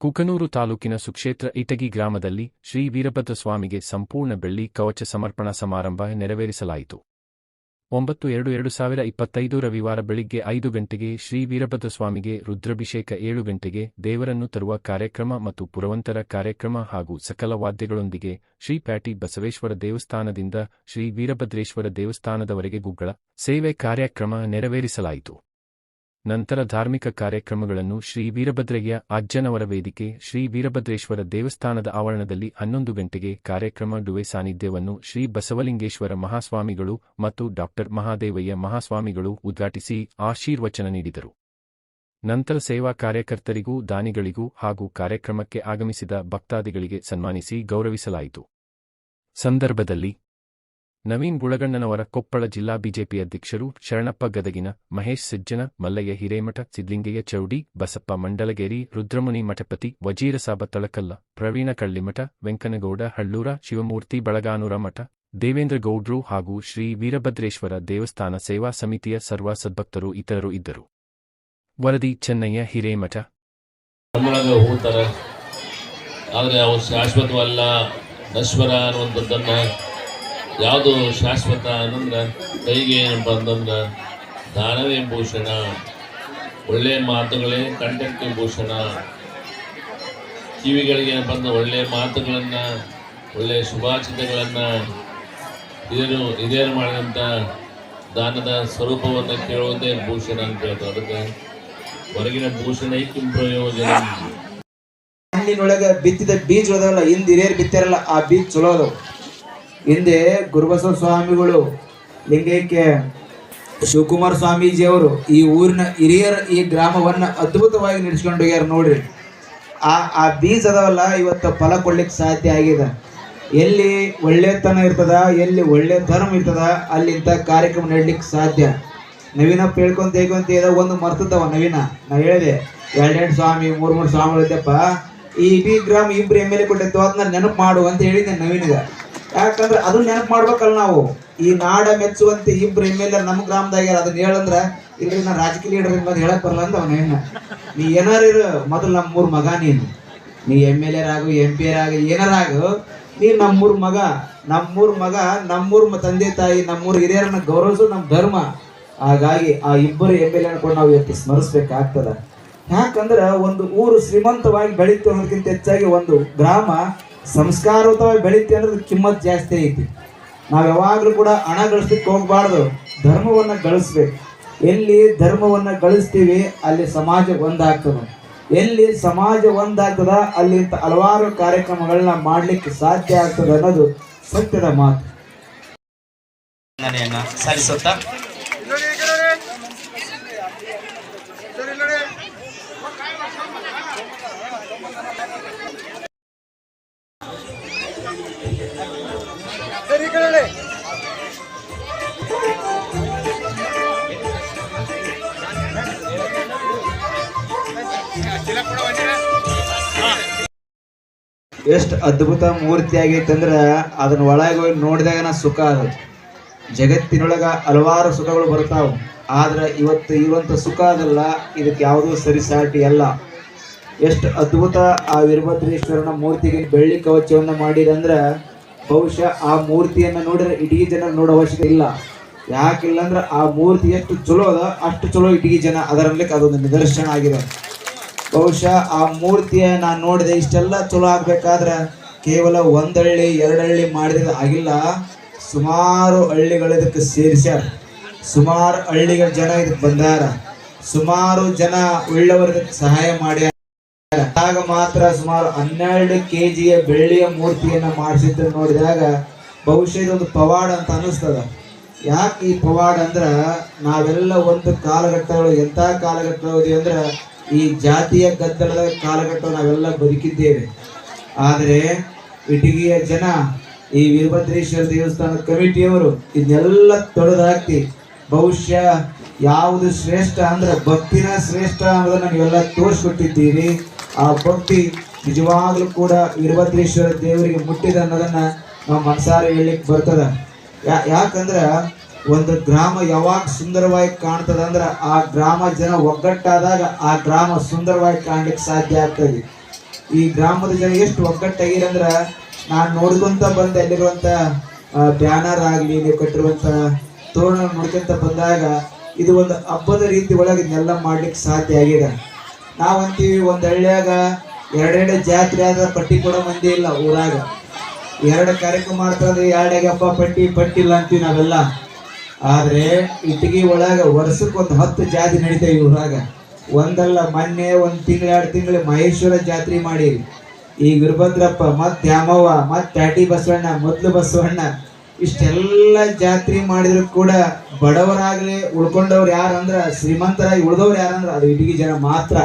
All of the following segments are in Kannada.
ಕುಕನೂರು ತಾಲೂಕಿನ ಸುಕ್ಷೇತ್ರ ಇಟಗಿ ಗ್ರಾಮದಲ್ಲಿ ಶ್ರೀ ವೀರಭದ್ರ ಸ್ವಾಮಿಗೆ ಸಂಪೂರ್ಣ ಬೆಳ್ಳಿ ಕವಚ ಸಮರ್ಪಣಾ ಸಮಾರಂಭ ನೆರವೇರಿಸಲಾಯಿತು. ಒಂಬತ್ತು ಎರಡು ಎರಡು ಸಾವಿರ ಇಪ್ಪತ್ತೈದು ರವಿವಾರ ಬೆಳಿಗ್ಗೆ ಐದು ಗಂಟೆಗೆ ಶ್ರೀ ವೀರಭದ್ರ ಸ್ವಾಮಿಗೆ ರುದ್ರಾಭಿಷೇಕ ಏಳು ಗಂಟೆಗೆ ದೇವರನ್ನು ತರುವ ಕಾರ್ಯಕ್ರಮ ಮತ್ತು ಪುರವಂತರ ಕಾರ್ಯಕ್ರಮ ಹಾಗೂ ಸಕಲ ವಾದ್ಯಗಳೊಂದಿಗೆ ಶ್ರೀ ಪ್ಯಾಟಿ ಬಸವೇಶ್ವರ ದೇವಸ್ಥಾನದಿಂದ ಶ್ರೀ ವೀರಭದ್ರೇಶ್ವರ ದೇವಸ್ಥಾನದವರೆಗೆ ಗುಗ್ಗಳ ಸೇವೆ ಕಾರ್ಯಕ್ರಮ ನೆರವೇರಿಸಲಾಯಿತು. ನಂತರ ಧಾರ್ಮಿಕ ಕಾರ್ಯಕ್ರಮಗಳನ್ನು ಶ್ರೀ ವೀರಭದ್ರಯ್ಯ ಅಜ್ಜನವರ ವೇದಿಕೆ, ಶ್ರೀ ವೀರಭದ್ರೇಶ್ವರ ದೇವಸ್ಥಾನದ ಆವರಣದಲ್ಲಿ ಹನ್ನೊಂದು ಗಂಟೆಗೆ ಕಾರ್ಯಕ್ರಮ ಡುವೆ ಸಾನ್ನಿಧ್ಯವನ್ನು ಶ್ರೀ ಬಸವಲಿಂಗೇಶ್ವರ ಮಹಾಸ್ವಾಮಿಗಳು ಮತ್ತು ಡಾಕ್ಟರ್ ಮಹಾದೇವಯ್ಯ ಮಹಾಸ್ವಾಮಿಗಳು ಉದ್ಘಾಟಿಸಿ ಆಶೀರ್ವಚನ ನೀಡಿದರು. ನಂತರ ಸೇವಾ ಕಾರ್ಯಕರ್ತರಿಗೂ, ದಾನಿಗಳಿಗೂ ಹಾಗೂ ಕಾರ್ಯಕ್ರಮಕ್ಕೆ ಆಗಮಿಸಿದ ಭಕ್ತಾದಿಗಳಿಗೆ ಸನ್ಮಾನಿಸಿ ಗೌರವಿಸಲಾಯಿತು. ಸಂದರ್ಭದಲ್ಲಿ ನವೀನ್ ಗುಳಗಣ್ಣನವರ ಕೊಪ್ಪಳ ಜಿಲ್ಲಾ ಬಿಜೆಪಿ ಅಧ್ಯಕ್ಷರು ಶರಣಪ್ಪ ಗದಗಿನ ಮಹೇಶ್ ಸಜ್ಜನ, ಮಲ್ಲಯ್ಯ ಹಿರೇಮಠ, ಸಿದ್ಲಿಂಗಯ್ಯ ಚೌಡಿ, ಬಸಪ್ಪ ಮಂಡಲಗೇರಿ, ರುದ್ರಮುನಿ ಮಠಪತಿ, ವಜೀರಸಾಬ ತಳಕಲ್ಲ, ಪ್ರವೀಣ ಕಳ್ಳಿಮಠ, ವೆಂಕನಗೌಡ ಹಳ್ಳೂರ, ಶಿವಮೂರ್ತಿ ಬಳಗಾನೂರ ಮಠ, ದೇವೇಂದ್ರ ಗೌಡ್ರು ಹಾಗೂ ಶ್ರೀ ವೀರಭದ್ರೇಶ್ವರ ದೇವಸ್ಥಾನ ಸೇವಾ ಸಮಿತಿಯ ಸರ್ವ ಸದ್ಭಕ್ತರು ಇತರರು ಇದ್ದರು. ವರದಿ, ಚೆನ್ನಯ್ಯ ಹಿರೇಮಠ. ಆದರೆ ಅವರು ಶಾಶ್ವತವಲ್ಲ, ನಶ್ವರ ಅನ್ನುವಂಥದ್ದನ್ನು ಯಾವುದು ಶಾಶ್ವತ ಅನ್ನಂದ್ರೆ ಕೈಗೆ ಏನಪ್ಪ ಅಂತಂದ್ರೆ ದಾನವೇ ಭೂಷಣ. ಒಳ್ಳೆಯ ಮಾತುಗಳೇ ಕಂಠಕ್ಕೆ ಭೂಷಣ. ಕಿವಿಗಳಿಗೆ ಏನಪ್ಪ ಅಂದ್ರೆ ಒಳ್ಳೆಯ ಮಾತುಗಳನ್ನು ಒಳ್ಳೆಯ ಶುಭಾಚಿತಗಳನ್ನು ಇದೇನು ಇದೇನು ಮಾಡಿದಂಥ ದಾನದ ಸ್ವರೂಪವನ್ನು ಕೇಳುವುದೇ ಭೂಷಣ ಅಂತ ಹೇಳ್ತಾರೆ. ಅದಕ್ಕೆ ಹೊರಗಿನ ಭೂಷಣ ಪ್ರಯೋಜನ. ಹಣ್ಣಿನೊಳಗೆ ಬಿತ್ತಿದ ಬೀಜ ಅದಾವಲ್ಲ ಹಿಂದ್ ಬಿತ್ತಿರಲ್ಲ ಬಿತ್ತಾರಲ್ಲ ಆ ಬೀಜ ಚಲೋ ಅದಾವ ಹಿಂದೆ ಗುರುಬಸವ ಸ್ವಾಮಿಗಳು, ಲಿಂಗೈಕ್ಯ ಶಿವಕುಮಾರ್ ಸ್ವಾಮೀಜಿ ಅವರು ಈ ಊರಿನ ಹಿರಿಯರ ಈ ಗ್ರಾಮವನ್ನು ಅದ್ಭುತವಾಗಿ ನಡೆಸ್ಕೊಂಡು ಹೋಗ್ಯಾರ ನೋಡ್ರಿ. ಆ ಆ ಬೀಜ ಅದಾವಲ್ಲ ಇವತ್ತು ಫಲ ಕೊಡ್ಲಿಕ್ಕೆ ಸಾಧ್ಯ ಆಗಿದೆ. ಎಲ್ಲಿ ಒಳ್ಳೆತನ ಇರ್ತದ, ಎಲ್ಲಿ ಒಳ್ಳೆ ಧರ್ಮ ಇರ್ತದ, ಅಲ್ಲಿಂತ ಕಾರ್ಯಕ್ರಮ ನಡ್ಲಿಕ್ಕೆ ಸಾಧ್ಯ. ನವೀನ ಹೇಳ್ಕೊಂತ ಹೇಳ್ಕೊಂತ ಏನೋ ಒಂದು ಮರ್ತದವ ನವೀನ, ನಾ ಹೇಳಿದೆ. ಎರಡೆರಡು ಸ್ವಾಮಿ, ಮೂರು ಮೂರು ಸ್ವಾಮಿಗಳಿದ್ದಪ್ಪ. ಈ ಇಡೀ ಗ್ರಾಮ ಇಬ್ಬರು ಎಂ ಎಲ್ ಎ ಕೊಟ್ಟಿತ್ತು ಅದನ್ನ ನೆನಪು ಮಾಡು ಅಂತ ಹೇಳಿದ್ದೆ ನವೀನ್ಗ. ಯಾಕಂದ್ರೆ ಅದನ್ನ ನೆನಪು ಮಾಡ್ಬೇಕಲ್ಲ ನಾವು. ಈ ನಾಡ ಮೆಚ್ಚುವಂತೆ ಇಬ್ರು ಎಂ ಎಲ್ ಎ ನಮ್ಮ ಗ್ರಾಮದಾಗ ಅದನ್ನ ಹೇಳಂದ್ರ, ಇಲ್ರಿ ನಾ ರಾಜಕೀಯ ಲೀಡರ್ ಅಂತ ಹೇಳಕ್ ಬರಲ್ಲ ಅಂತ ಅವನ ಹೆಣ್ಣ. ನೀ ಏನಾರ ಇರು, ಮೊದಲು ನಮ್ಮ ಊರ ಮಗ ನೀನು. ನೀ ಎಂ ಎಲ್ ಎ ಆಗು ಎಂ ಪಿ ಆಗ ಏನಾರ ಆಗು, ನೀ ನಮ್ಮೂರ್ ಮಗ ನಮ್ಮೂರ್ ಮಗ, ನಮ್ಮೂರ್ ತಂದೆ ತಾಯಿ, ನಮ್ಮೂರ್ ಹಿರಿಯರನ್ನ ಗೌರವಿಸೋದು ನಮ್ಮ ಧರ್ಮ. ಹಾಗಾಗಿ ಆ ಇಬ್ಬರು ಎಂ ಎಲ್ ಎ ನಾವು ಇವತ್ತು ಸ್ಮರಿಸ್ಬೇಕಾಗ್ತದ. ಯಾಕಂದ್ರೆ ಒಂದು ಊರು ಶ್ರೀಮಂತವಾಗಿ ಬೆಳೀತು ಅನ್ನೋದಕ್ಕಿಂತ ಹೆಚ್ಚಾಗಿ ಒಂದು ಗ್ರಾಮ ಸಂಸ್ಕಾರಯುತವಾಗಿ ಬೆಳೀತಿ ಅನ್ನೋದು ಕಿಮ್ಮತ್ ಜಾಸ್ತಿ ಐತಿ. ನಾವು ಯಾವಾಗಲೂ ಕೂಡ ಹಣ ಗಳಿಸ್ಲಿಕ್ಕೆ ಹೋಗ್ಬಾರ್ದು, ಧರ್ಮವನ್ನ ಗಳಿಸ್ಬೇಕು. ಎಲ್ಲಿ ಧರ್ಮವನ್ನ ಗಳಿಸ್ತೀವಿ, ಅಲ್ಲಿ ಸಮಾಜ ಒಂದಾಗ್ತದೆ. ಎಲ್ಲಿ ಸಮಾಜ ಒಂದಾಗ್ತದ, ಅಲ್ಲಿ ಹಲವಾರು ಕಾರ್ಯಕ್ರಮಗಳನ್ನ ಮಾಡ್ಲಿಕ್ಕೆ ಸಾಧ್ಯ ಆಗ್ತದೆ ಅನ್ನೋದು ಸತ್ಯದ ಮಾತು. ವಂದನೆಯನ್ನ ಎಷ್ಟು ಅದ್ಭುತ ಮೂರ್ತಿ ಅಂದ್ರೆ ಅದನ್ನ ಒಳಗೆ ಹೋಗಿ ನೋಡಿದಾಗ ಸುಖ ಅದು. ಜಗತ್ತಿನೊಳಗ ಹಲವಾರು ಸುಖಗಳು ಬರ್ತಾವ ಆದ್ರೆ ಇವತ್ತು ಇರುವಂತ ಸುಖ ಅದಲ್ಲ, ಇದಕ್ಕೆ ಯಾವುದೂ ಸರಿಸಾಟಿ ಅಲ್ಲ. ಎಷ್ಟು ಅದ್ಭುತ ಆ ವೀರಭದ್ರೇಶ್ವರನ ಮೂರ್ತಿಗೆ ಬೆಳ್ಳಿ ಕವಚವನ್ನ ಮಾಡಿರಂದ್ರ ಬಹುಶಃ ಆ ಮೂರ್ತಿಯನ್ನ ನೋಡಿದ್ರೆ ಇಡೀ ಜನ ನೋಡೋ ಅವಶ್ಯಕತೆ ಇಲ್ಲ. ಯಾಕಿಲ್ಲ ಅಂದ್ರೆ ಆ ಮೂರ್ತಿ ಎಷ್ಟು ಚಲೋ ಅದ, ಅಷ್ಟು ಚಲೋ ಇಡೀ ಜನ ಅದರಲ್ಲಿ ಅದೊಂದು ನಿದರ್ಶನ ಆಗಿದೆ. ಬಹುಶಃ ಆ ಮೂರ್ತಿಯ ನಾನು ನೋಡಿದೆ ಇಷ್ಟೆಲ್ಲ ಚಲೋ ಆಗ್ಬೇಕಾದ್ರೆ ಕೇವಲ ಒಂದಳ್ಳಿ ಎರಡಳ್ಳಿ ಮಾಡಿದ್ರೆ ಆಗಿಲ್ಲ. ಸುಮಾರು ಹಳ್ಳಿಗಳು ಇದಕ್ಕೆ ಸೇರಿಸ್ಯಾರ. ಸುಮಾರು ಹಳ್ಳಿಗಳ ಜನ ಇದಕ್ಕೆ ಬಂದಾರ. ಸುಮಾರು ಜನ ಉಳ್ಳವರು ಇದಕ್ಕೆ ಸಹಾಯ ಮಾಡ್ಯಾರ. ಆಗ ಮಾತ್ರ ಸುಮಾರು ಹನ್ನೆರಡು ಕೆ ಜಿಯ ಬೆಳ್ಳಿಯ ಮೂರ್ತಿಯನ್ನ ಮಾಡಿಸಿದ್ದು ನೋಡಿದಾಗ ಬಹುಶಃ ಇದೊಂದು ಪವಾಡ ಅಂತ ಅನಿಸ್ತದ ಯಾಕೆ ಈ ಪವಾಡ ಅಂದ್ರ ನಾವೆಲ್ಲ ಒಂದು ಕಾಲಘಟ್ಟಗಳು ಎಂಥ ಕಾಲಘಟ್ಟಗಳು ಅಂದ್ರ ಈ ಜಾತಿಯ ಗದ್ದಲದ ಕಾಲಘಟ್ಟ ನಾವೆಲ್ಲ ಬದುಕಿದ್ದೇವೆ. ಆದರೆ ಇಟಗಿಯ ಜನ ಈ ವೀರಭದ್ರೇಶ್ವರ ದೇವಸ್ಥಾನ ಕಮಿಟಿಯವರು ಇದನ್ನೆಲ್ಲ ತೊಡೆದಾಕಿ ಬಹುಶಃ ಯಾವುದು ಶ್ರೇಷ್ಠ ಅಂದ್ರೆ ಭಕ್ತಿನ ಶ್ರೇಷ್ಠ ಅನ್ನೋದನ್ನ ನೀವೆಲ್ಲ ತೋರಿಸ್ಕೊಟ್ಟಿದ್ದೀರಿ. ಆ ಭಕ್ತಿ ನಿಜವಾಗ್ಲೂ ಕೂಡ ವೀರಭದ್ರೇಶ್ವರ ದೇವರಿಗೆ ಮುಟ್ಟಿದ ಅನ್ನೋದನ್ನ ನಾವು ಮನಸಾರ ಹೇಳಲಿಕ್ಕೆ ಬರ್ತದ. ಯಾ, ಯಾಕಂದ್ರ ಒಂದು ಗ್ರಾಮ ಯಾವಾಗ ಸುಂದರವಾಗಿ ಕಾಣ್ತದ ಅಂದ್ರ ಆ ಗ್ರಾಮ ಜನ ಒಗ್ಗಟ್ಟಾದಾಗ ಆ ಗ್ರಾಮ ಸುಂದರವಾಗಿ ಕಾಣ್ಲಿಕ್ಕೆ ಸಾಧ್ಯ ಆಗ್ತದೆ. ಈ ಗ್ರಾಮದ ಜನ ಎಷ್ಟು ಒಗ್ಗಟ್ಟಾಗಿರಂದ್ರ ನಾನು ನೋಡ್ಕೊಂತ ಬಂದ ಅಲ್ಲಿರುವಂತ ಬ್ಯಾನರ್ ಆಗ್ಲಿ ನೀವು ಕಟ್ಟಿರುವಂತ ತೋರಣ ನೋಡ್ಕೊಂತ ಬಂದಾಗ ಇದು ಒಂದು ಹಬ್ಬದ ರೀತಿ ಒಳಗೆ ಇದನ್ನೆಲ್ಲ ಮಾಡ್ಲಿಕ್ಕೆ ಸಾಧ್ಯ ಆಗಿದೆ ನಾವಂತೀವಿ ಒಂದ್ ಹಳ್ಳಿಯಾಗ ಎರಡೆರಡು ಜಾತ್ರೆ ಆದ್ರೆ ಪಟ್ಟಿ ಕೊಡೋ ಮಂದಿ ಇಲ್ಲ ಊರಾಗ. ಎರಡು ಕಾರ್ಯಕ್ರಮ ಮಾಡ್ತಾರೆ ಎರಡಾಗ ಹಬ್ಬ ಪಟ್ಟಿ ಪಟ್ಟಿಲ್ಲ ಅಂತೀವಿ ನಾವೆಲ್ಲ. ಆದ್ರೆ ಇಟ್ಟಿಗೆ ಒಳಗ ವರ್ಷಕ್ಕೆ ಒಂದು ಹತ್ತು ಜಾತಿ ನಡೀತಾವೆ ಊರಾಗ. ಒಂದಲ್ಲ ಮೊನ್ನೆ, ಒಂದ್ ತಿಂಗಳ, ಎರಡು ತಿಂಗಳು ಮಹೇಶ್ವರ ಜಾತ್ರೆ ಮಾಡಿರಿ. ಈ ವೀರಭದ್ರಪ್ಪ ಮತ್ತೆ ದ್ಯಾಮವ್ವ, ಮತ್ತೆ ಟಾಟಿ ಬಸವಣ್ಣ, ಮೊದ್ಲು ಬಸವಣ್ಣ, ಇಷ್ಟೆಲ್ಲ ಜಾತ್ರೆ ಮಾಡಿದ್ರು ಕೂಡ ಬಡವರಾಗ್ಲಿ ಉಳ್ಕೊಂಡವ್ರು ಯಾರಂದ್ರ, ಶ್ರೀಮಂತರಾಗಿ ಉಳ್ದವ್ರು ಯಾರಂದ್ರ, ಅದು ಇಟ್ಟಿಗೆ ಜನ ಮಾತ್ರ.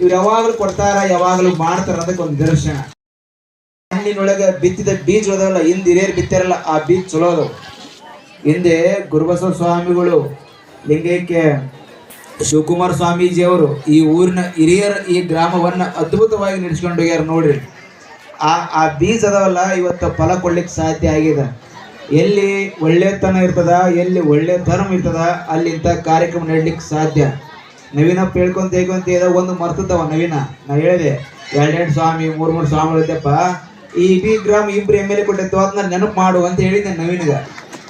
ಇವ್ರು ಯಾವಾಗ್ಲೂ ಕೊಡ್ತಾರ, ಯಾವಾಗ್ಲೂ ಮಾಡ್ತಾರ ಅದಕ್ಕೆ ಒಂದು ದರ್ಶನ ಹಣ್ಣಿನೊಳಗೆ ಬಿತ್ತಿದ ಬೀಜ ಅದಾವಲ್ಲ ಹಿಂದ್ ಹಿರಿಯರು ಬಿತ್ತಾರಲ್ಲ, ಆ ಬೀಜ ಚಲೋ ಅದಾವ ಹಿಂದೆ ಗುರುಬಸವ ಸ್ವಾಮಿಗಳು, ಲಿಂಗೈಕ್ಯ ಶಿವಕುಮಾರ ಸ್ವಾಮೀಜಿ ಅವರು ಈ ಊರಿನ ಹಿರಿಯರ ಈ ಗ್ರಾಮವನ್ನ ಅದ್ಭುತವಾಗಿ ನಡೆಸ್ಕೊಂಡು ಹೋಗ್ಯಾರ ನೋಡ್ರಿ. ಆ ಆ ಬೀಜ ಅದಾವಲ್ಲ, ಇವತ್ತು ಫಲ ಕೊಡ್ಲಿಕ್ಕೆ ಸಾಧ್ಯ ಆಗಿದೆ. ಎಲ್ಲಿ ಒಳ್ಳೆತನ ಇರ್ತದ, ಎಲ್ಲಿ ಒಳ್ಳೆ ಧರ್ಮ ಇರ್ತದ ಅಲ್ಲಿ ಇಂಥ ಕಾರ್ಯಕ್ರಮ ನಡೀಲಿಕ್ಕೆ ಸಾಧ್ಯ. ನವೀನಪ್ಪ ಪೇಳ್ಕೊಂತ ಹೇಗೊಂತ ಹೇಳ ಒಂದು ಮರ್ತದವ ನವೀನ. ನಾ ಹೇಳಿದೆ, ಎರಡೆರಡು ಸ್ವಾಮಿ, ಮೂರ್ ಮೂರು ಸ್ವಾಮಿಗಳು ಇದ್ದಪ್ಪ ಈ ಬಿ ಗ್ರಾಮ ಇಬ್ರು ಎಂ ಎಲ್ ಎ ಕೊಟ್ಟಿತ್ತು ಅದನ್ನ ನೆನಪು ಮಾಡು ಅಂತ ಹೇಳಿದ್ದೆ ನವೀನಿಗ.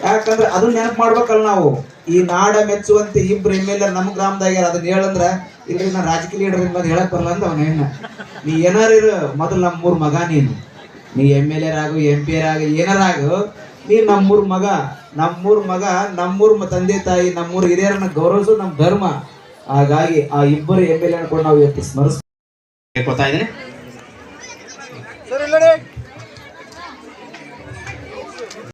ಯಾಕಂದ್ರೆ ಅದು ನೆನಪು ಮಾಡ್ಬೇಕಲ್ಲ ನಾವು. ಈ ನಾಡ ಮೆಚ್ಚುವಂತೆ ಇಬ್ರು ಎಂ ಎಲ್ ಎ ನಮ್ಮ ಗ್ರಾಮದಾಗ ಅದನ್ನ ಹೇಳಂದ್ರ, ಇಲ್ರಿ ನಾ ರಾಜಕೀಯ ಲೀಡರ್ ಬಂದು ಹೇಳಕ್ ಬರಲ್ಲ ಅಂತ ಅವನ ಹೆಣ್ಣ ನೀ ಏನಾರ ಇರು, ಮೊದಲು ನಮ್ಮೂರ್ ಮಗ ನೀನು. ನೀ ಎಂ ಎಲ್ ಎ ಆಗು ಎಂ ಪಿ ಆಗು ಏನಾರ ಆಗು, ನೀ ನಮ್ಮೂರ್ ಮಗ ನಮ್ಮೂರ್ ಮಗ, ನಮ್ಮೂರ್ ತಂದೆ ತಾಯಿ, ನಮ್ಮೂರ್ ಹಿರಿಯರನ್ನ ಗೌರವಿಸೋದು ನಮ್ಮ ಧರ್ಮ. ಹಾಗಾಗಿ ಆ ಇಬ್ಬರು ಎಂ ಎಲ್ ಎ ಕೂಡ ನಾವು ಇವತ್ತು ಸ್ಮರಿಸ್ ಹೇಳ್ಕೊತಾ ಇದ್ದೀನಿ